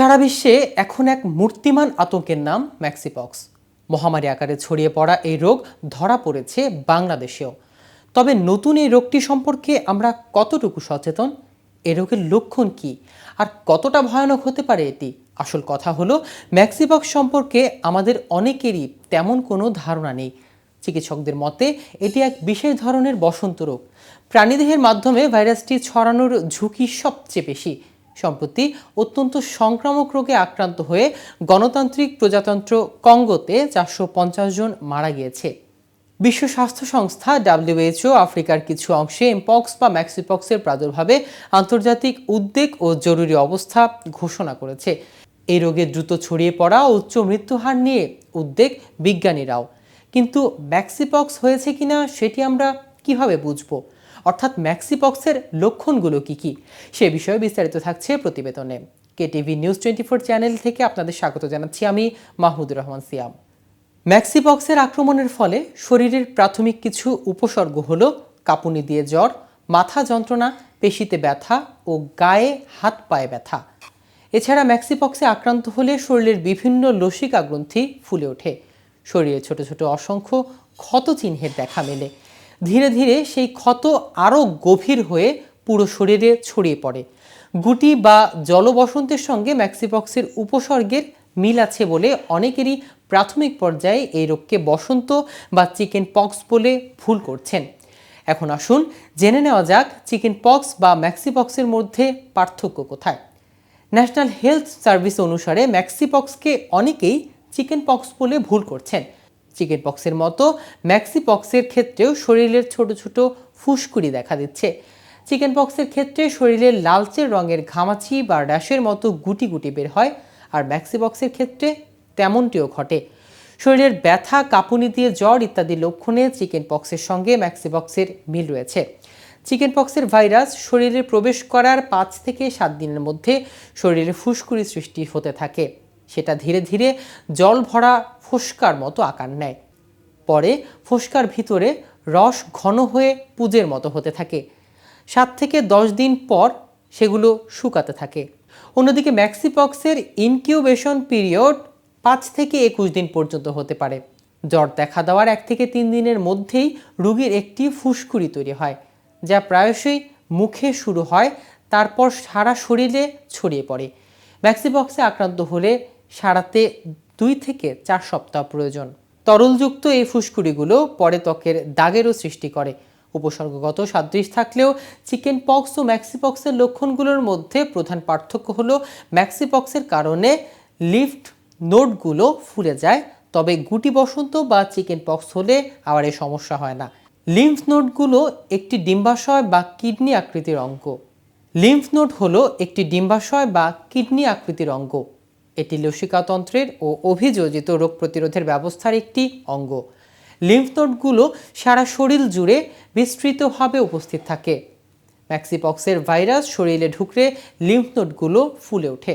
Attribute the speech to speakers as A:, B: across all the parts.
A: সারা বিশ্বে এখন এক মূর্তিমান আতঙ্কের নাম ম্যাক্সিপক্স। মহামারী আকারে ছড়িয়ে পড়া এই রোগ ধরা পড়েছে বাংলাদেশেও। তবে নতুন এই রোগটি সম্পর্কে আমরা কতটুকু সচেতন? এ রোগের লক্ষণ কি? আর কতটা ভয়ানক হতে পারে এটি? আসল কথা হলো, ম্যাক্সিপক্স সম্পর্কে আমাদের অনেকেরই তেমন কোনো ধারণা নেই। চিকিৎসকদের মতে, এটি এক বিশেষ ধরনের বসন্ত রোগ। প্রাণীদেহের মাধ্যমে ভাইরাসটি ছড়ানোর ঝুঁকি সবচেয়ে বেশি। সম্প্রতি অত্যন্ত সংক্রামক রোগে আক্রান্ত হয়ে গণতান্ত্রিক প্রজাতন্ত্র কঙ্গোতে চারশো পঞ্চাশ জন মারা গিয়েছে। বিশ্ব স্বাস্থ্য সংস্থা ডাব্লিউএইচও আফ্রিকার কিছু অংশে এমপক্স বা ম্যাক্সিপক্সের প্রাদুর্ভাবে আন্তর্জাতিক উদ্বেগ ও জরুরি অবস্থা ঘোষণা করেছে। এই রোগে দ্রুত ছড়িয়ে পড়া উচ্চ মৃত্যুহার নিয়ে উদ্বেগ বিজ্ঞানীরাও। কিন্তু ম্যাক্সিপক্স হয়েছে কিনা সেটি আমরা কীভাবে বুঝব? অর্থাৎ ম্যাক্সিপক্সের লক্ষণগুলো কি কি? সে বিষয়ে বিস্তারিত থাকছে প্রতিবেদনে। KTV news twenty four channel থেকে আপনাদের স্বাগত জানাচ্ছি আমি মাহমুদুর রহমান সিয়াম। ম্যাক্সিপক্সের আক্রমণের ফলে শরীরের প্রাথমিক কিছু উপসর্গ হলো কাঁপুনি দিয়ে জ্বর, মাথা যন্ত্রণা, পেশিতে ব্যথা ও গায়ে হাত পায়ে ব্যথা। এছাড়া ম্যাক্সিপক্সে আক্রান্ত হলে শরীরের বিভিন্ন লসিকা গ্রন্থি ফুলে ওঠে। শরীরে ছোট ছোট অসংখ্য ক্ষত চিহ্নের দেখা মেলে। ধীরে ধীরে সেই ক্ষত আরও গভীর হয়ে পুরো শরীরে ছড়িয়ে পড়ে। গুটি বা জলবসন্তের সঙ্গে ম্যাক্সিপক্সের উপসর্গের মিল আছে বলে অনেকেরই প্রাথমিক পর্যায়ে এই রোগকে বসন্ত বা চিকেন পক্স বলে ভুল করছেন। এখন আসুন জেনে নেওয়া যাক চিকেন পক্স বা ম্যাক্সিপক্সের মধ্যে পার্থক্য কোথায়। ন্যাশনাল হেলথ সার্ভিস অনুসারে ম্যাক্সিপক্সকে অনেকেই চিকেন পক্স বলে ভুল করছেন। চিকেন পক্সের মতো ম্যাক্সিপক্সের ক্ষেত্রেও শরীরের ছোট ছোট ফুসকুড়ি দেখা দিচ্ছে। চিকেন পক্সের ক্ষেত্রে শরীরের লালচে রঙের ঘামাচি বা র্যাশের মতো গুটি গুটি বের হয়, আর ম্যাক্সিপক্সের ক্ষেত্রে তেমনটিও ঘটে। শরীরের ব্যথা, কাঁপুনি দিয়ে জ্বর ইত্যাদি লক্ষণে চিকেন পক্সের সঙ্গে ম্যাক্সিপক্সের মিল রয়েছে। চিকেন পক্সের ভাইরাস শরীরে প্রবেশ করার পাঁচ থেকে সাত দিনের মধ্যে শরীরে ফুসকুড়ি সৃষ্টি হতে থাকে। সেটা ধীরে ধীরে জল ভরা ফোস্কার মতো আকার নেয়। পরে ফোস্কার ভিতরে রস ঘন হয়ে পুজের মতো হতে থাকে। সাত থেকে দশ দিন পর সেগুলো শুকাতে থাকে। অন্যদিকে ম্যাক্সিপক্সের ইনকিউবেশন পিরিয়ড পাঁচ থেকে একুশ দিন পর্যন্ত হতে পারে। জ্বর দেখা দেওয়ার এক থেকে তিন দিনের মধ্যেই রোগীর একটি ফুসকুড়ি তৈরি হয়, যা প্রায়শই মুখে শুরু হয়, তারপর সারা শরীরে ছড়িয়ে পড়ে। ম্যাক্সিপক্সে আক্রান্ত হলে সারাতে দুই থেকে চার সপ্তাহ প্রয়োজন। তরলযুক্ত এই ফুসকুড়িগুলো পরে ত্বকের দাগেরও সৃষ্টি করে। উপসর্গগত সাদৃশ থাকলেও চিকেন পক্স ও ম্যাক্সিপক্সের লক্ষণগুলোর মধ্যে প্রধান পার্থক্য হলো ম্যাক্সিপক্সের কারণে লিফট নোটগুলো ফুলে যায়, তবে গুটি বসন্ত বা চিকেন পক্স হলে আবার এই সমস্যা হয় না। লিম্ফ নোটগুলো একটি ডিম্বাশয় বা কিডনি আকৃতির অঙ্গ। লিম্ফ নোট হলো একটি ডিম্বাশয় বা কিডনি আকৃতির অঙ্গ। এটি লসিকাতন্ত্রের ও অভিযোজিত রোগ প্রতিরোধের ব্যবস্থার একটি অঙ্গ। লিম্ফ নোটগুলো সারা শরীর জুড়ে বিস্তৃতভাবে উপস্থিত থাকে। ম্যাক্সিপক্সের ভাইরাস শরীরে ঢুকলে লিম্ফ নোটগুলো ফুলে ওঠে।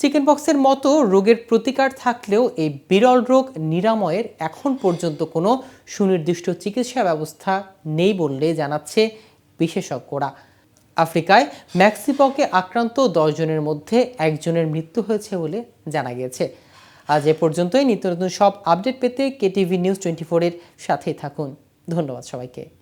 A: চিকেন পক্সের মতো রোগের প্রতিকার থাকলেও এই বিরল রোগ নিরাময়ের এখন পর্যন্ত কোনো সুনির্দিষ্ট চিকিৎসা ব্যবস্থা নেই বললে জানাচ্ছে বিশেষজ্ঞরা। আফ্রিকায় ম্যাক্সিপকে আক্রান্ত দশজনের মধ্যে একজনের মৃত্যু হয়েছে বলে জানা গিয়েছে আজ এ পর্যন্তই। নিত্য নতুন সব আপডেট পেতে কেটিভি নিউজ টোয়েন্টি ফোরের সাথেই থাকুন। ধন্যবাদ সবাইকে।